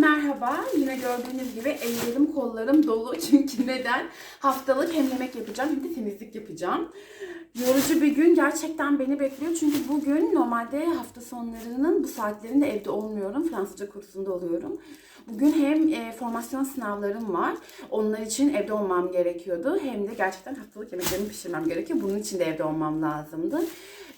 Merhaba. Yine gördüğünüz gibi ellerim kollarım dolu. Çünkü neden? Haftalık hem yemek yapacağım hem de temizlik yapacağım. Yorucu bir gün gerçekten beni bekliyor. Çünkü bugün normalde hafta sonlarının bu saatlerinde evde olmuyorum. Fransızca kursunda oluyorum. Bugün hem e, formasyon sınavlarım var. Onlar için evde olmam gerekiyordu. Hem de gerçekten haftalık yemeklerimi pişirmem gerekiyor. Bunun için de evde olmam lazımdı.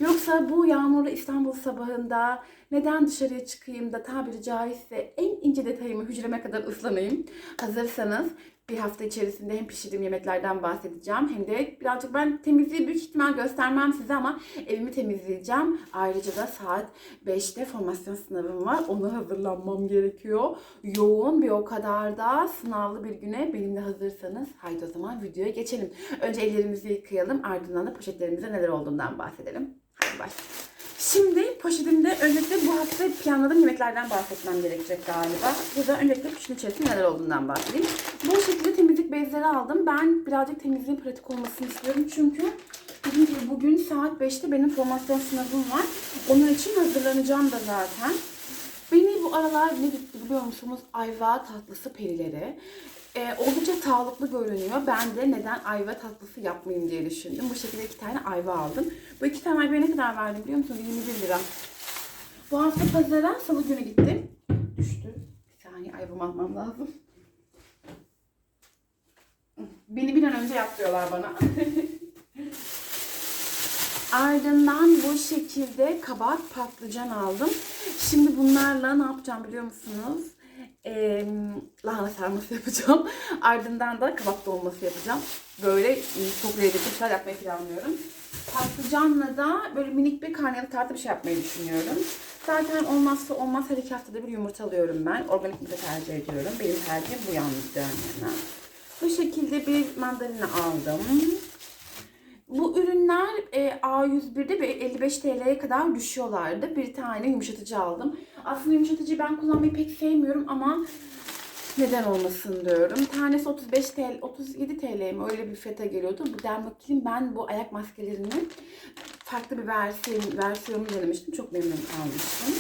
Yoksa bu yağmurlu İstanbul sabahında neden dışarıya çıkayım da tabiri caizse en ince detayımı hücreme kadar ıslanayım. Hazırsanız bir hafta içerisinde hem pişirdiğim yemeklerden bahsedeceğim hem de birazcık ben temizliği büyük ihtimal göstermem size ama evimi temizleyeceğim. Ayrıca da saat 5'te formasyon sınavım var. Ona hazırlanmam gerekiyor. Yoğun bir o kadar da sınavlı bir güne benimle hazırsanız haydi o zaman videoya geçelim. Önce ellerimizi yıkayalım ardından da poşetlerimizde neler olduğundan bahsedelim. Başlayalım. Şimdi poşetimde öncelikle bu hafta planladığım yemeklerden bahsetmem gerekecek galiba. Burada öncelikle poşetin içerisinde neler olduğundan bahsedeyim. Bu şekilde temizlik bezleri aldım. Ben birazcık temizliğin pratik olmasını istiyorum. Çünkü dediğim gibi bugün saat 5'te benim formasyon sınavım var. Onun için hazırlanacağım da zaten. Beni bu aralar ne gitti biliyor musunuz? Ayva tatlısı perileri. Ee, oldukça sağlıklı görünüyor. Ben de neden ayva tatlısı yapmayayım diye düşündüm. Bu şekilde iki tane ayva aldım. Bu iki tane ayvaya ne kadar verdim biliyor musunuz? 21 lira. Bu hafta pazara salı günü gittim. Düştü. Bir saniye ayvamı almam lazım. Beni bir an önce yap diyorlar bana. Ardından bu şekilde kabak patlıcan aldım. Şimdi bunlarla ne yapacağım biliyor musunuz? Ee, lahana sarması yapacağım. Ardından da kabak dolması yapacağım. Böyle çok lezzetli şeyler yapmayı planlıyorum. Patlıcanla da böyle minik bir karnıyarık tartı bir şey yapmayı düşünüyorum. Zaten olmazsa olmaz her iki haftada bir yumurta alıyorum ben. Organik yumurta tercih ediyorum. Benim tercihim bu yalnız yani. Bu şekilde bir mandalina aldım. Bu ürünler e, A101'de bir 55 TL'ye kadar düşüyorlardı. Bir tane yumuşatıcı aldım. Aslında yumuşatıcıyı ben kullanmayı pek sevmiyorum ama neden olmasın diyorum. Tanesi 35 TL, 37 TL mi öyle bir fiyata geliyordu. Bu Dermaklin ben bu ayak maskelerinin farklı bir versiyon, versiyonunu denemiştim. Çok memnun kalmıştım.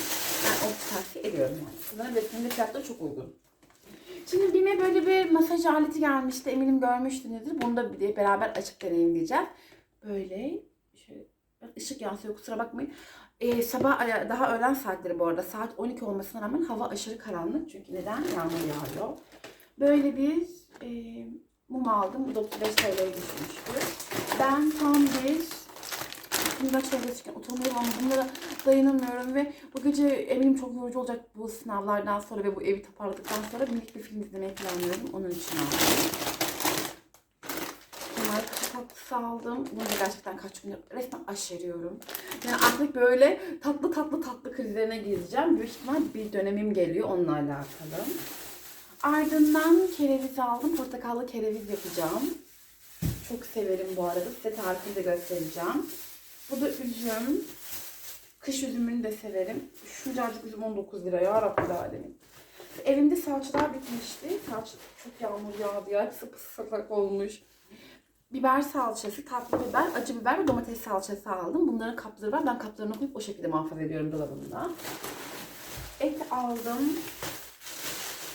Ben o tavsiye ediyorum yani. Kullanabilirsiniz ve fiyatları çok uygun. Şimdi BİM'e böyle bir masaj aleti gelmişti. Eminim görmüşsünüzdür. Bunu da beraber açıp deneyimleyeceğiz. Böyle şöyle ışık yansıyor kusura bakmayın. Ee, sabah ara- daha öğlen saatleri bu arada. Saat 12 olmasına rağmen hava aşırı karanlık. Çünkü neden? Yağmur yağıyor. Böyle bir e, mum aldım. Bu da 35 TL'ye düşmüştü. Ben tam bir bundan çalışırken utanıyorum ama bunlara dayanamıyorum ve bu gece eminim çok yorucu olacak bu sınavlardan sonra ve bu evi toparladıktan sonra minik bir film izlemeyi planlıyorum. Onun için aldım. Kemal Paşa tatlısı aldım. Bunu gerçekten kaç gündür resmen aşeriyorum. Yani artık böyle tatlı tatlı tatlı krizlerine gireceğim. Büyük ihtimal bir dönemim geliyor onunla alakalı. Ardından kereviz aldım. Portakallı kereviz yapacağım. Çok severim bu arada. Size tarifini de göstereceğim. Bu da üzüm. Kış üzümünü de severim. Şuncacık üzüm 19 lira ya Rabbil Alemin. Evimde salçalar bitmişti. Salça çok yağmur yağdı ya. Hepsi ıslak olmuş. Biber salçası, tatlı biber, acı biber ve domates salçası aldım. Bunların kapları var. Ben kaplarını koyup o şekilde muhafaza ediyorum dolabımda. Et aldım.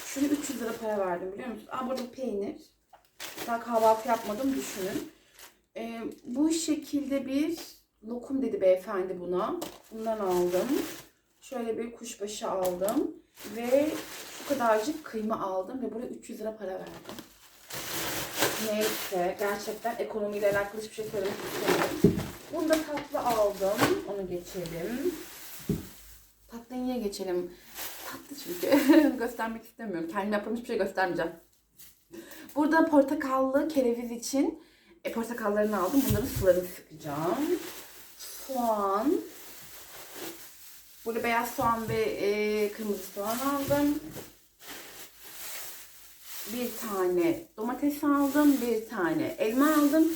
Şunu 300 lira para verdim biliyor musunuz? Aa burada peynir. Daha kahvaltı yapmadım düşünün. Ee, bu şekilde bir lokum dedi beyefendi buna. Bundan aldım. Şöyle bir kuşbaşı aldım. Ve şu kadarcık kıyma aldım ve buraya 300 lira para verdim. Neyse gerçekten ekonomiyle alakalı hiçbir şey söylemek istemiyorum. Bunu da tatlı aldım. Onu geçelim. Tatlıyı niye geçelim? Tatlı çünkü. Göstermek istemiyorum. Kendim yaptığım hiçbir şey göstermeyeceğim. Burada portakallı kereviz için e, portakallarını aldım. Bunların sularını sıkacağım. Soğan. Burada beyaz soğan ve e, kırmızı soğan aldım. Bir tane domates aldım. Bir tane elma aldım.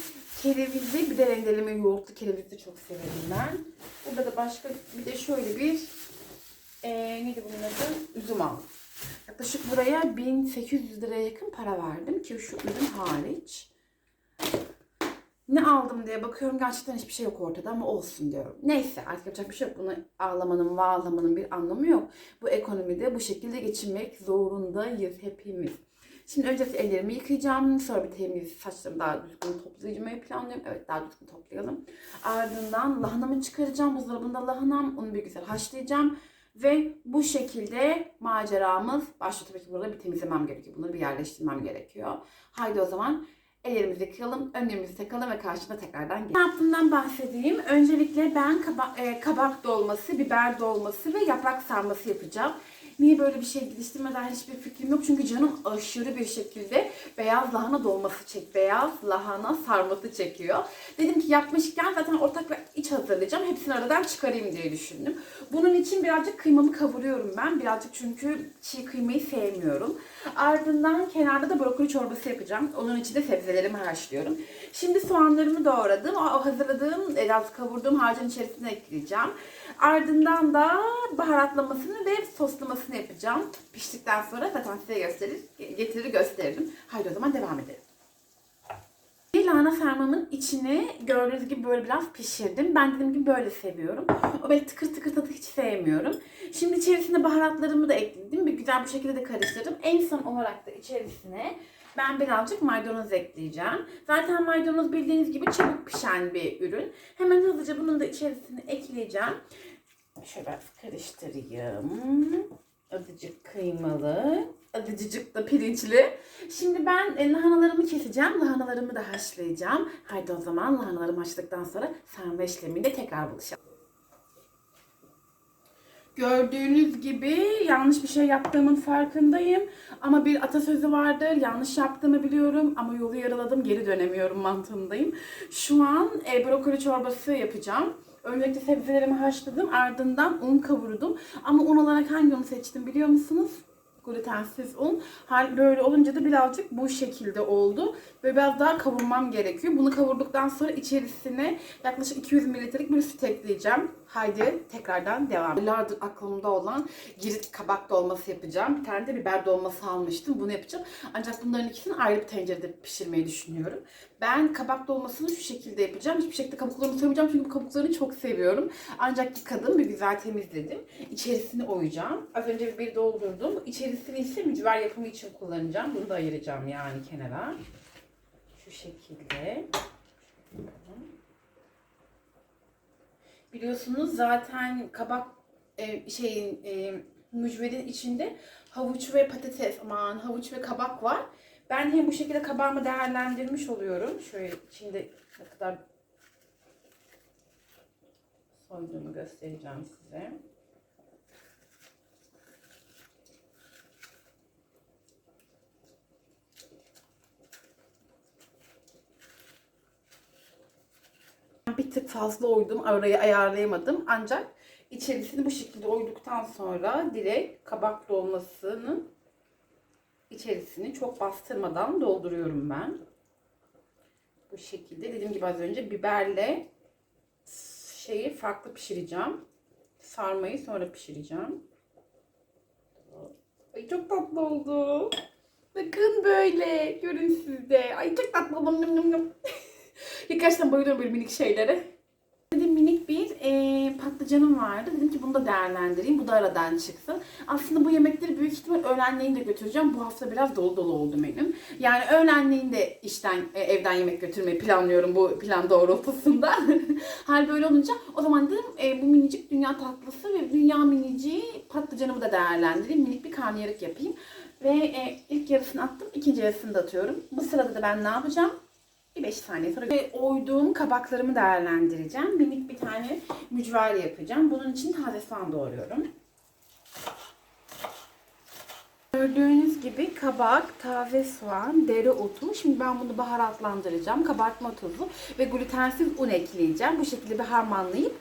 Kerevizi bir de rendeleme yoğurtlu kerevizi çok severim ben. Burada da başka bir de şöyle bir e, neydi bunun adı? Üzüm aldım. Yaklaşık buraya 1800 liraya yakın para verdim ki şu ürün hariç. Ne aldım diye bakıyorum gerçekten hiçbir şey yok ortada ama olsun diyorum. Neyse artık yapacak bir şey yok. Bunu ağlamanın, vağlamanın bir anlamı yok. Bu ekonomide bu şekilde geçinmek zorundayız hepimiz. Şimdi öncelikle ellerimi yıkayacağım. Sonra bir temiz saçlarımı daha düzgün toplayacağımı planlıyorum. Evet daha düzgün toplayalım. Ardından lahanamı çıkaracağım. Buzdolabında lahanam. Onu bir güzel haşlayacağım. Ve bu şekilde maceramız başlıyor. Tabii ki burada bir temizlemem gerekiyor. Bunları bir yerleştirmem gerekiyor. Haydi o zaman ellerimizi yıkayalım, önlerimizi takalım ve karşına tekrardan gelelim. Ne yaptığımdan bahsedeyim. Öncelikle ben kaba- e, kabak dolması, biber dolması ve yaprak sarması yapacağım. Niye böyle bir şey geliştirmeden hiçbir fikrim yok. Çünkü canım aşırı bir şekilde beyaz lahana dolması çek, beyaz lahana sarması çekiyor. Dedim ki yapmışken zaten ortak ve iç hazırlayacağım. Hepsini aradan çıkarayım diye düşündüm. Bunun için birazcık kıymamı kavuruyorum ben. Birazcık çünkü çiğ kıymayı sevmiyorum. Ardından kenarda da brokoli çorbası yapacağım. Onun için de sebzelerimi haşlıyorum. Şimdi soğanlarımı doğradım. O hazırladığım, biraz kavurduğum harcın içerisine ekleyeceğim. Ardından da baharatlamasını ve soslamasını yapacağım. Piştikten sonra zaten size gösterir, getirir gösteririm. Haydi o zaman devam edelim. Bir lahana sarmamın içine gördüğünüz gibi böyle biraz pişirdim. Ben dediğim gibi böyle seviyorum. O böyle tıkır tıkır tadı hiç sevmiyorum. Şimdi içerisine baharatlarımı da ekledim. Bir güzel bu şekilde de karıştırdım. En son olarak da içerisine ben birazcık maydanoz ekleyeceğim. Zaten maydanoz bildiğiniz gibi çabuk pişen bir ürün. Hemen hızlıca bunun da içerisine ekleyeceğim. Şöyle karıştırayım. Azıcık kıymalı, azıcık da pirinçli. Şimdi ben e, lahanalarımı keseceğim. Lahanalarımı da haşlayacağım. Haydi o zaman lahanalarımı haşladıktan sonra sarma işleminde tekrar buluşalım. Gördüğünüz gibi yanlış bir şey yaptığımın farkındayım. Ama bir atasözü vardır. Yanlış yaptığımı biliyorum ama yolu yaraladım geri dönemiyorum mantığındayım. Şu an e, brokoli çorbası yapacağım. Öncelikle sebzelerimi haşladım. Ardından un kavurdum. Ama un olarak hangi unu seçtim biliyor musunuz? Glutensiz un. Hal böyle olunca da birazcık bu şekilde oldu. Ve biraz daha kavurmam gerekiyor. Bunu kavurduktan sonra içerisine yaklaşık 200 mililitrelik bir süt ekleyeceğim. Haydi tekrardan devam. Yıllardır aklımda olan girit kabak dolması yapacağım. Bir tane de biber dolması almıştım. Bunu yapacağım. Ancak bunların ikisini ayrı bir tencerede pişirmeyi düşünüyorum. Ben kabak dolmasını şu şekilde yapacağım. Hiçbir şekilde kabuklarını soymayacağım çünkü bu kabuklarını çok seviyorum. Ancak yıkadım bir güzel temizledim. İçerisini oyacağım. Az önce bir doldurdum. İse mücver yapımı için kullanacağım. Bunu da ayıracağım yani kenara. Şu şekilde. Biliyorsunuz zaten kabak e, şeyin e, mücverin içinde havuç ve patates aman havuç ve kabak var. Ben hem bu şekilde kabağımı değerlendirmiş oluyorum. Şöyle içinde ne kadar soyduğumu göstereceğim size. Bir tık fazla oydum. Arayı ayarlayamadım. Ancak içerisini bu şekilde oyduktan sonra direkt kabak dolmasının içerisini çok bastırmadan dolduruyorum ben. Bu şekilde dediğim gibi az önce biberle şeyi farklı pişireceğim. Sarmayı sonra pişireceğim. Ay çok tatlı oldu. Bakın böyle. Görün siz de. Ay çok tatlı oldu. Gerçekten bayılıyorum böyle minik şeylere. Dedim minik bir e, patlıcanım vardı. Dedim ki bunu da değerlendireyim. Bu da aradan çıksın. Aslında bu yemekleri büyük ihtimal öğlenleyin de götüreceğim. Bu hafta biraz dolu dolu oldu benim. Yani öğlenleyin de işten, e, evden yemek götürmeyi planlıyorum bu plan doğrultusunda. Hal böyle olunca o zaman dedim e, bu minicik dünya tatlısı ve dünya miniciği patlıcanımı da değerlendireyim. Minik bir karnıyarık yapayım. Ve e, ilk yarısını attım. ikinci yarısını da atıyorum. Bu sırada da ben ne yapacağım? Bir 5 saniye sonra ve oyduğum kabaklarımı değerlendireceğim. Minik bir tane mücver yapacağım. Bunun için taze soğan doğruyorum. Gördüğünüz gibi kabak, taze soğan, dereotu. Şimdi ben bunu baharatlandıracağım. Kabartma tozu ve glutensiz un ekleyeceğim. Bu şekilde bir harmanlayıp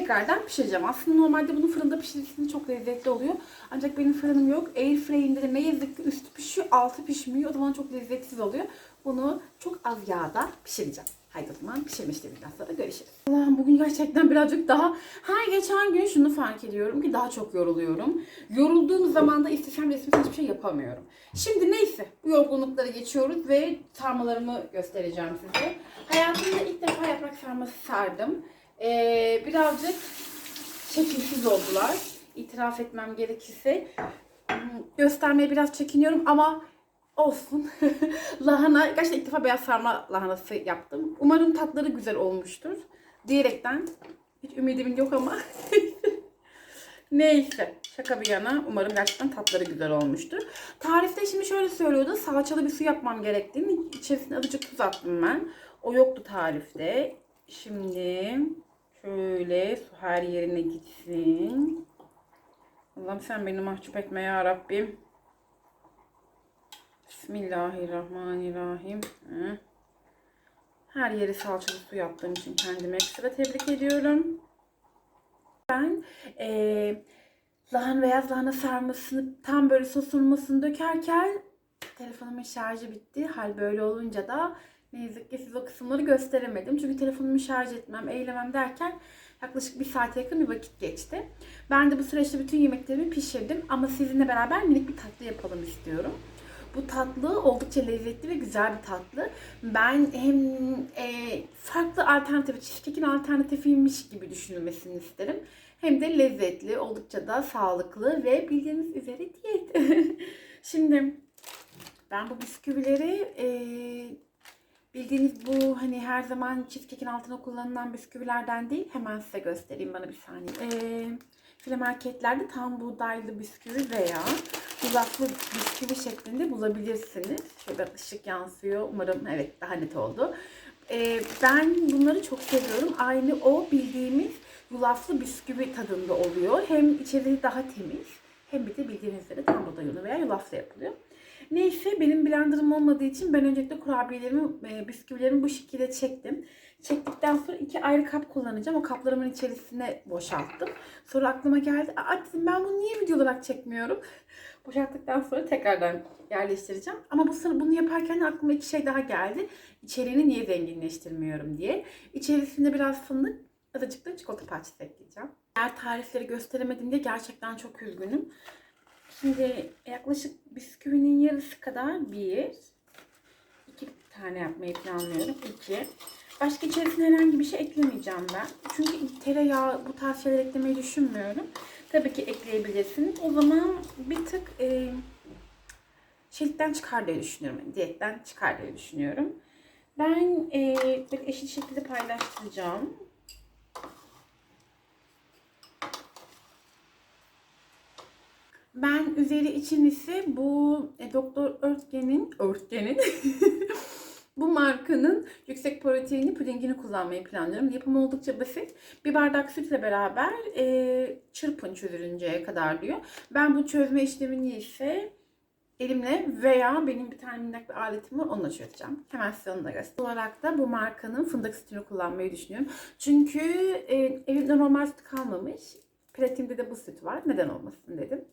tekrardan pişireceğim. Aslında normalde bunu fırında pişirirsin çok lezzetli oluyor. Ancak benim fırınım yok. Airfryer'imde de ne yazık ki üstü pişiyor, altı pişmiyor. O zaman çok lezzetsiz oluyor. Bunu çok az yağda pişireceğim. Haydi o zaman pişirmiştirdikten sonra görüşürüz. Allah'ım bugün gerçekten birazcık daha her geçen gün şunu fark ediyorum ki daha çok yoruluyorum. Yorulduğum zaman da istesem istemsem hiçbir şey yapamıyorum. Şimdi neyse bu yorgunlukları geçiyoruz ve sarmalarımı göstereceğim size. Hayatımda ilk defa yaprak sarması sardım. Ee, birazcık şekilsiz oldular. İtiraf etmem gerekirse. Göstermeye biraz çekiniyorum ama olsun. lahana, gerçekten ilk defa beyaz sarma lahanası yaptım. Umarım tatları güzel olmuştur. Diyerekten hiç ümidim yok ama. Neyse. Şaka bir yana umarım gerçekten tatları güzel olmuştur. Tarifte şimdi şöyle söylüyordu. Salçalı bir su yapmam gerektiğini. İçerisine azıcık tuz attım ben. O yoktu tarifte. Şimdi şöyle su her yerine gitsin. Allah'ım sen beni mahcup etme ya Rabbim. Bismillahirrahmanirrahim. Her yeri salçalı su yaptığım için kendimi ekstra tebrik ediyorum. Ben eee lahana beyaz lahana sarmasını tam böyle sosulmasını dökerken telefonumun şarjı bitti. Hal böyle olunca da ne yazık ki size o kısımları gösteremedim. Çünkü telefonumu şarj etmem, eylemem derken yaklaşık bir saate yakın bir vakit geçti. Ben de bu süreçte bütün yemeklerimi pişirdim ama sizinle beraber minik bir tatlı yapalım istiyorum. Bu tatlı oldukça lezzetli ve güzel bir tatlı. Ben hem e, farklı alternatif, cheesecake'in alternatifiymiş gibi düşünülmesini isterim. Hem de lezzetli, oldukça da sağlıklı ve bildiğiniz üzere diyet. Şimdi ben bu bisküvileri e, bildiğiniz bu hani her zaman cheesecake'in altına kullanılan bisküvilerden değil. Hemen size göstereyim bana bir saniye. E, file marketlerde tam buğdaylı bisküvi veya yulaflı bisküvi şeklinde bulabilirsiniz. Şöyle ışık yansıyor. Umarım evet daha net oldu. Ee, ben bunları çok seviyorum. Aynı o bildiğimiz yulaflı bisküvi tadında oluyor. Hem içeriği daha temiz hem bir de bildiğiniz üzere tam buğday unu veya yulafla yapılıyor. Neyse benim blenderım olmadığı için ben öncelikle kurabiyelerimi, e, bisküvilerimi bu şekilde çektim. Çektikten sonra iki ayrı kap kullanacağım. O kaplarımın içerisine boşalttım. Sonra aklıma geldi. Aa dedim ben bunu niye video olarak çekmiyorum? Boşalttıktan sonra tekrardan yerleştireceğim. Ama bu sırada bunu yaparken aklıma iki şey daha geldi. İçeriğini niye zenginleştirmiyorum diye. İçerisinde biraz fındık, azıcık da çikolata parçası ekleyeceğim. Eğer tarifleri gösteremedim diye gerçekten çok üzgünüm. Şimdi yaklaşık bisküvinin yarısı kadar bir, iki tane yapmayı planlıyorum. İki. Başka içerisine herhangi bir şey eklemeyeceğim ben. Çünkü tereyağı bu tarz şeyler eklemeyi düşünmüyorum. Tabii ki ekleyebilirsiniz. O zaman bir tık e, şeylikten çıkar diye düşünüyorum. Diyetten çıkar diye düşünüyorum. Ben e, eşit şekilde paylaştıracağım. Ben üzeri için ise bu e, Doktor Örtgen'in Örtgen'in bu markanın yüksek proteinli pudingini kullanmayı planlıyorum. Yapımı oldukça basit. Bir bardak sütle beraber e, çırpın çözülünceye kadar diyor. Ben bu çözme işlemini ise elimle veya benim bir tane minnak bir aletim var onunla çözeceğim. Hemen size onu da göstereyim. olarak da bu markanın fındık sütünü kullanmayı düşünüyorum. Çünkü e, evimde normal süt kalmamış. Platin'de de bu süt var. Neden olmasın dedim.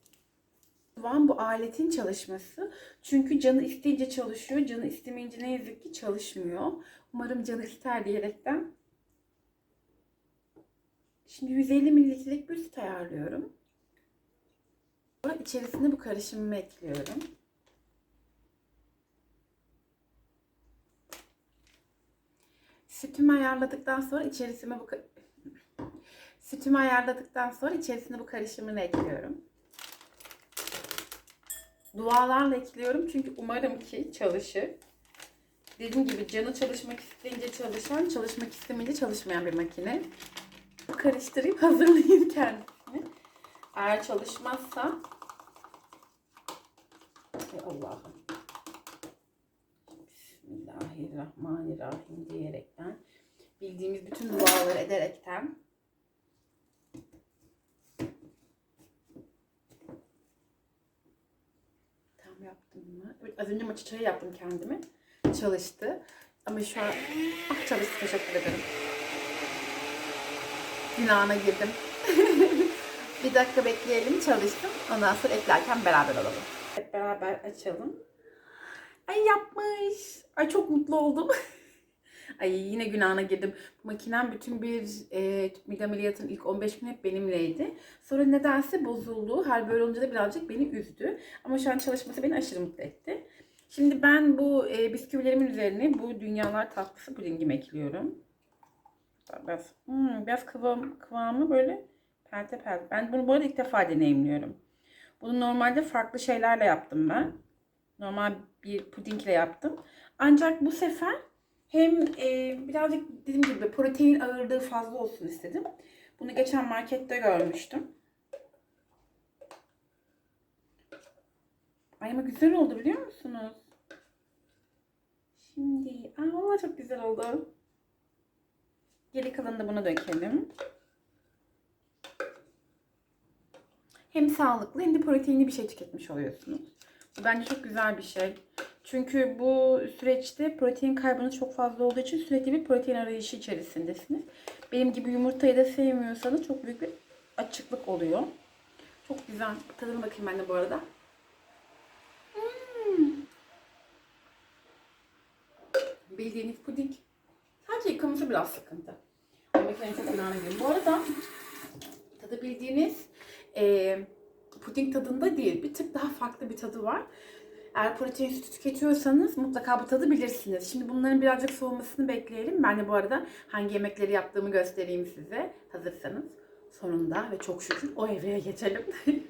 Van bu aletin çalışması. Çünkü canı isteyince çalışıyor. Canı istemeyince ne yazık ki çalışmıyor. Umarım canı ister diyerekten. Şimdi 150 mililitrelik bir süt ayarlıyorum. İçerisine bu karışımımı ekliyorum. Sütümü ayarladıktan sonra içerisine bu sütümü ayarladıktan sonra içerisine bu karışımını ekliyorum. Dualarla ekliyorum çünkü umarım ki çalışır. Dediğim gibi canı çalışmak isteyince çalışan, çalışmak istemeyince çalışmayan bir makine. Karıştırayım, hazırlayayım kendisini. Eğer çalışmazsa Ey Allah'ım. Bismillahirrahmanirrahim diyerekten bildiğimiz bütün duaları ederekten Tam yaptım mı? Evet, az önce maçı çayı yaptım kendime. Çalıştı. Ama şu an ah çalıştı teşekkür ederim. Günahına girdim. bir dakika bekleyelim çalıştım. Ondan sonra eklerken beraber alalım. Hep beraber açalım. Ay yapmış. Ay çok mutlu oldum. Ay yine günahına girdim. Makinem bütün bir e, tüp ameliyatın ilk 15 gün hep benimleydi. Sonra nedense bozuldu. Hal böyle olunca da birazcık beni üzdü. Ama şu an çalışması beni aşırı mutlu etti. Şimdi ben bu e, bisküvilerimin üzerine bu dünyalar tatlısı pudingimi ekliyorum. Biraz, hmm, biraz kıvam, kıvamı böyle pelte pelte. Ben bunu bu arada ilk defa deneyimliyorum. Bunu normalde farklı şeylerle yaptım ben. Normal bir pudingle yaptım. Ancak bu sefer hem e, birazcık dediğim gibi protein ağırlığı fazla olsun istedim. Bunu geçen markette görmüştüm. Ay ama güzel oldu biliyor musunuz? Şimdi, aa vallahi çok güzel oldu. Geri kalanını da buna dökelim. Hem sağlıklı hem de proteinli bir şey tüketmiş oluyorsunuz. Bu bence çok güzel bir şey. Çünkü bu süreçte protein kaybınız çok fazla olduğu için sürekli bir protein arayışı içerisindesiniz. Benim gibi yumurtayı da sevmiyorsanız çok büyük bir açıklık oluyor. Çok güzel. Tadına bakayım ben de bu arada. Hmm. Bildiğiniz puding. Sadece yıkaması biraz sıkıntı. Makinenin çok. Bu arada tadı bildiğiniz e, puding tadında değil. Bir tık daha farklı bir tadı var. Eğer protein sütü tüketiyorsanız mutlaka bu tadı bilirsiniz. Şimdi bunların birazcık soğumasını bekleyelim. Ben de bu arada hangi yemekleri yaptığımı göstereyim size. Hazırsanız sonunda ve çok şükür o evreye geçelim.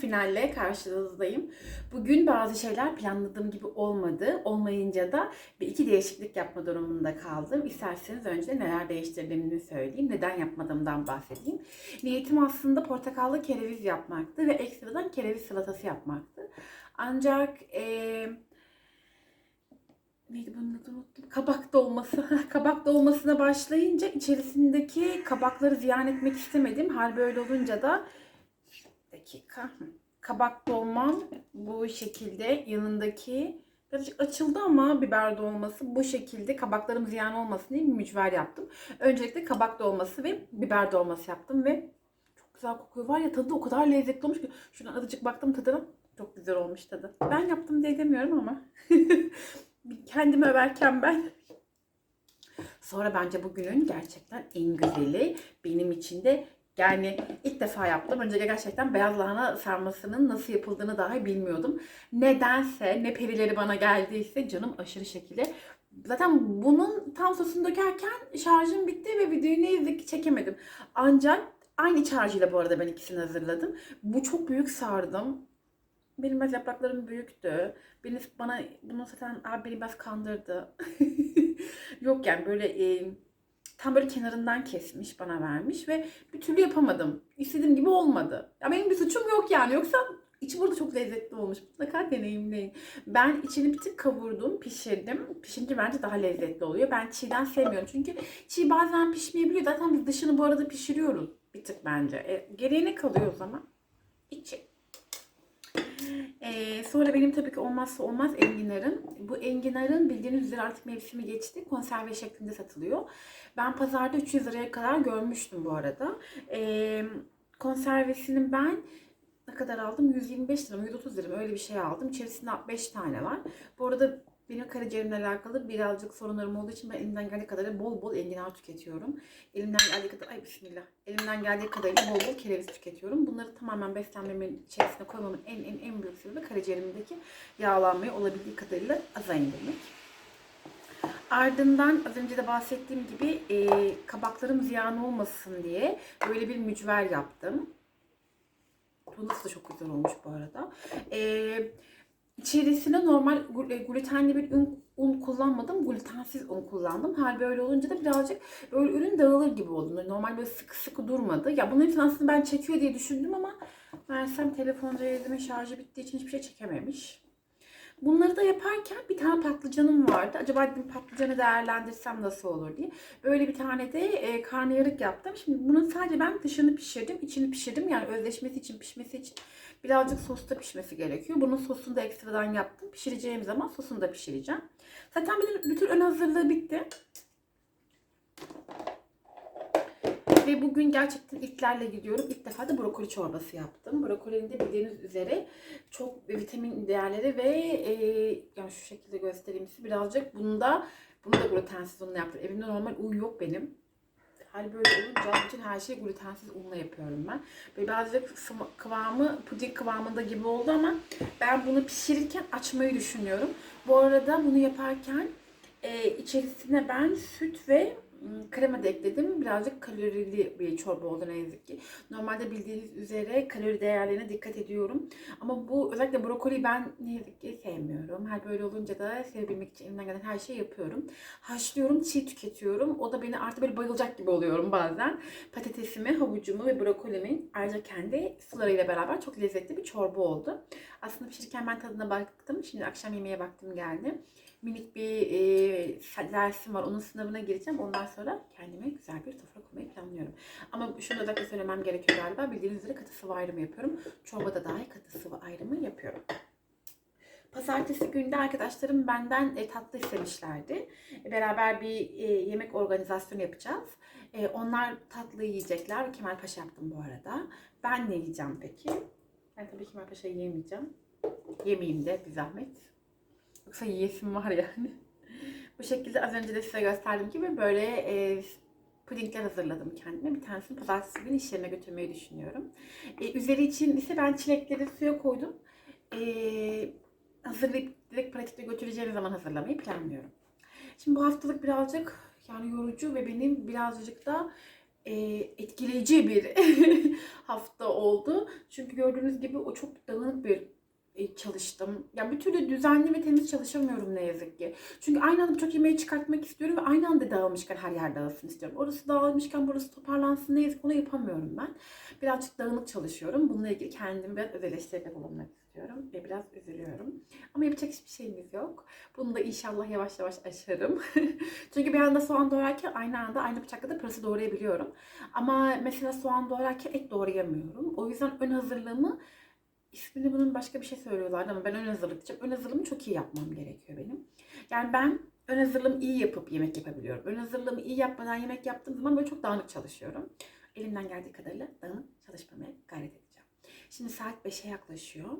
Finalle karşınızdayım. Bugün bazı şeyler planladığım gibi olmadı. Olmayınca da bir iki değişiklik yapma durumunda kaldım. İsterseniz önce neler değiştirdiğimi söyleyeyim. Neden yapmadığımdan bahsedeyim. Niyetim aslında portakallı kereviz yapmaktı ve ekstradan kereviz salatası yapmaktı. Ancak eee neydi bunun adı unuttum. Kabak dolması. kabak dolmasına başlayınca içerisindeki kabakları ziyan etmek istemedim. Hal böyle olunca da dakika. Kabak dolmam bu şekilde yanındaki birazcık açıldı ama biber dolması bu şekilde kabaklarım ziyan olmasın diye bir mücver yaptım. Öncelikle kabak dolması ve biber dolması yaptım ve çok güzel kokuyor. Var ya tadı o kadar lezzetli olmuş ki. Şuradan azıcık baktım tadına. Çok güzel olmuş tadı. Ben yaptım diye demiyorum ama. Kendimi överken ben. Sonra bence bugünün gerçekten en güzeli benim için de yani ilk defa yaptım. Önce gerçekten beyaz lahana sarmasının nasıl yapıldığını dahi bilmiyordum. Nedense ne perileri bana geldiyse canım aşırı şekilde. Zaten bunun tam sosunu dökerken şarjım bitti ve videoyu ne yazık ki çekemedim. Ancak aynı iç harcıyla bu arada ben ikisini hazırladım. Bu çok büyük sardım. Benim biraz yapraklarım büyüktü. Beni bana bunu satan abi beni biraz kandırdı. Yok yani böyle e, tam böyle kenarından kesmiş bana vermiş ve bir türlü yapamadım. İstediğim gibi olmadı. Ya benim bir suçum yok yani. Yoksa içi burada çok lezzetli olmuş. Mutlaka deneyimleyin. Ben içini bir tık kavurdum, pişirdim. Pişince bence daha lezzetli oluyor. Ben çiğden sevmiyorum. Çünkü çiğ bazen pişmeyebiliyor. Zaten biz dışını bu arada pişiriyoruz bir tık bence. E, geriye ne kalıyor o zaman? İçi. Ee, sonra benim tabii ki olmazsa olmaz enginarım. Bu enginarın bildiğiniz üzere artık mevsimi geçti. Konserve şeklinde satılıyor. Ben pazarda 300 liraya kadar görmüştüm bu arada. Ee, konservesinin ben ne kadar aldım? 125 lira mı 130 lira mı öyle bir şey aldım. İçerisinde 5 tane var. Bu arada benim karaciğerimle alakalı birazcık sorunlarım olduğu için ben elimden geldiği kadarıyla bol bol enginar tüketiyorum. Elimden geldiği kadar, ay bismillah. Elimden geldiği kadarıyla bol bol kereviz tüketiyorum. Bunları tamamen beslenmemin içerisine koymamın en en en büyük sebebi karaciğerimdeki yağlanmayı olabildiği kadarıyla aza indirmek. Ardından az önce de bahsettiğim gibi e, kabaklarım ziyan olmasın diye böyle bir mücver yaptım. Bu nasıl çok güzel olmuş bu arada. Eee İçerisine normal e, glutenli bir un, un kullanmadım. Glutensiz un kullandım. Hal böyle olunca da birazcık böyle ürün dağılır gibi oldu. Normal böyle sıkı sıkı durmadı. Ya bunun hepsini aslında ben çekiyor diye düşündüm ama meğersem telefonda elime şarjı bittiği için hiçbir şey çekememiş. Bunları da yaparken bir tane patlıcanım vardı. Acaba dedim patlıcanı değerlendirsem nasıl olur diye. Böyle bir tane de e, karnıyarık yaptım. Şimdi bunun sadece ben dışını pişirdim, içini pişirdim. Yani özleşmesi için, pişmesi için birazcık sosta pişmesi gerekiyor. Bunun sosunu da ekstradan yaptım. Pişireceğim zaman sosunu da pişireceğim. Zaten bütün ön hazırlığı bitti. Ve bugün gerçekten ilklerle gidiyorum. İlk defa da brokoli çorbası yaptım. Brokolinin de bildiğiniz üzere çok vitamin değerleri ve e, yani şu şekilde göstereyim size birazcık bunda Bunu da glutensiz unla yaptım. Evimde normal un yok benim. Hal böyle olunca bütün her şeyi glutensiz unla yapıyorum ben. Ve birazcık kıvamı puding kıvamında gibi oldu ama ben bunu pişirirken açmayı düşünüyorum. Bu arada bunu yaparken e, içerisine ben süt ve krema da ekledim. Birazcık kalorili bir çorba oldu ne yazık ki. Normalde bildiğiniz üzere kalori değerlerine dikkat ediyorum. Ama bu özellikle brokoli ben ne yazık ki sevmiyorum. Her böyle olunca da sevebilmek için elimden gelen her şeyi yapıyorum. Haşlıyorum, çiğ tüketiyorum. O da beni artık böyle bayılacak gibi oluyorum bazen. Patatesimi, havucumu ve brokolimin ayrıca kendi sularıyla beraber çok lezzetli bir çorba oldu. Aslında pişirirken ben tadına baktım. Şimdi akşam yemeğe baktım geldi. Minik bir e, dersim var. Onun sınavına gireceğim. Ondan sonra kendime güzel bir sofra kurmayı planlıyorum. Ama şunu da söylemem gerekiyor galiba. Bildiğiniz üzere katı sıvı ayrımı yapıyorum. Çorbada dahi katı sıvı ayrımı yapıyorum. Pazartesi günde arkadaşlarım benden e, tatlı istemişlerdi. E, beraber bir e, yemek organizasyonu yapacağız. E, onlar tatlı yiyecekler. Kemal Paşa yaptım bu arada. Ben ne yiyeceğim peki? Ben tabii Kemal Paşa yiyemeyeceğim. Yemeyeyim de bir zahmet. Yoksa yiyesim var yani. Bu şekilde az önce de size gösterdiğim gibi böyle e, pudingler hazırladım kendime. Bir tanesini pazartesi günü iş yerine götürmeyi düşünüyorum. E, üzeri için ise ben çilekleri suya koydum. E, hazırlayıp direkt pratikte götüreceğim zaman hazırlamayı planlıyorum. Şimdi bu haftalık birazcık yani yorucu ve benim birazcık da e, etkileyici bir hafta oldu. Çünkü gördüğünüz gibi o çok dağınık bir çalıştım. Ya bir türlü düzenli ve temiz çalışamıyorum ne yazık ki. Çünkü aynı anda çok yemeği çıkartmak istiyorum ve aynı anda dağılmışken her yer dağılsın istiyorum. Orası dağılmışken burası toparlansın ne yazık ki onu yapamıyorum ben. Birazcık dağınık çalışıyorum. Bununla ilgili kendimi biraz öz eleştiride bulunmak istiyorum ve biraz üzülüyorum. Ama yapacak hiçbir şeyimiz yok. Bunu da inşallah yavaş yavaş aşarım. Çünkü bir anda soğan doğrarken aynı anda aynı bıçakla da pırası doğrayabiliyorum. Ama mesela soğan doğrarken et doğrayamıyorum. O yüzden ön hazırlığımı ismini bunun başka bir şey söylüyorlardı ama ben ön hazırlık diyeceğim. Ön hazırlığımı çok iyi yapmam gerekiyor benim. Yani ben ön hazırlığımı iyi yapıp yemek yapabiliyorum. Ön hazırlığımı iyi yapmadan yemek yaptığım zaman böyle çok dağınık çalışıyorum. Elimden geldiği kadarıyla dağınık çalışmamaya gayret edeceğim. Şimdi saat 5'e yaklaşıyor.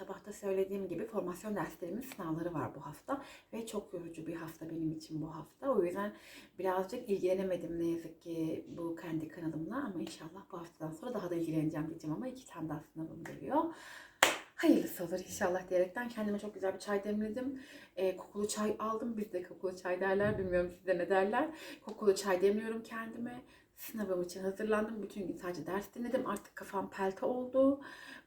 Sabahta söylediğim gibi formasyon derslerimin sınavları var bu hafta ve çok yorucu bir hafta benim için bu hafta. O yüzden birazcık ilgilenemedim ne yazık ki bu kendi kanalımla ama inşallah bu haftadan sonra daha da ilgileneceğim diyeceğim ama iki tane daha sınavım geliyor. Hayırlısı olur inşallah diyerekten kendime çok güzel bir çay demledim. Ee, kokulu çay aldım. Bizde kokulu çay derler. Bilmiyorum sizde ne derler. Kokulu çay demliyorum kendime. Sınavım için hazırlandım. Bütün gün sadece ders dinledim. Artık kafam pelte oldu.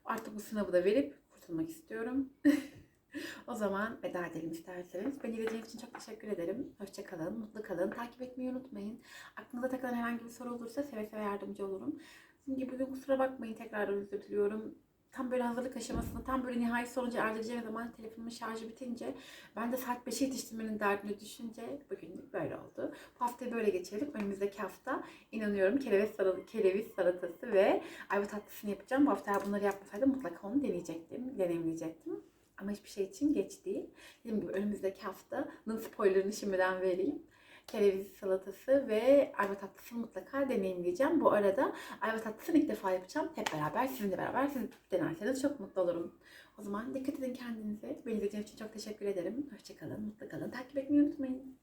Artık bu sınavı da verip kurtulmak istiyorum. o zaman veda edelim isterseniz. Beni izlediğiniz için çok teşekkür ederim. Hoşçakalın, mutlu kalın. Takip etmeyi unutmayın. Aklınıza takılan herhangi bir soru olursa seve seve yardımcı olurum. Şimdi bugün kusura bakmayın tekrardan özür diliyorum. Tam böyle hazırlık aşamasında, tam böyle nihai sonucu erdireceğim zaman telefonumun şarjı bitince ben de saat 5'e yetiştirmenin derdine düşünce bugünlük böyle oldu. Bu haftayı böyle geçirelim. Önümüzdeki hafta inanıyorum kereviz, salatası, kereviz salatası ve ayva tatlısını yapacağım. Bu hafta bunları yapmasaydım mutlaka onu deneyecektim, deneyimleyecektim. Ama hiçbir şey için geç değil. Dediğim gibi önümüzdeki haftanın spoilerını şimdiden vereyim. Kereviz salatası ve ayva tatlısını mutlaka deneyimleyeceğim. Bu arada ayva tatlısını ilk defa yapacağım. Hep beraber, sizinle beraber. Siz denerseniz çok mutlu olurum. O zaman dikkat edin kendinize. Beni izlediğiniz için çok teşekkür ederim. Hoşçakalın, mutlu kalın. Takip etmeyi unutmayın.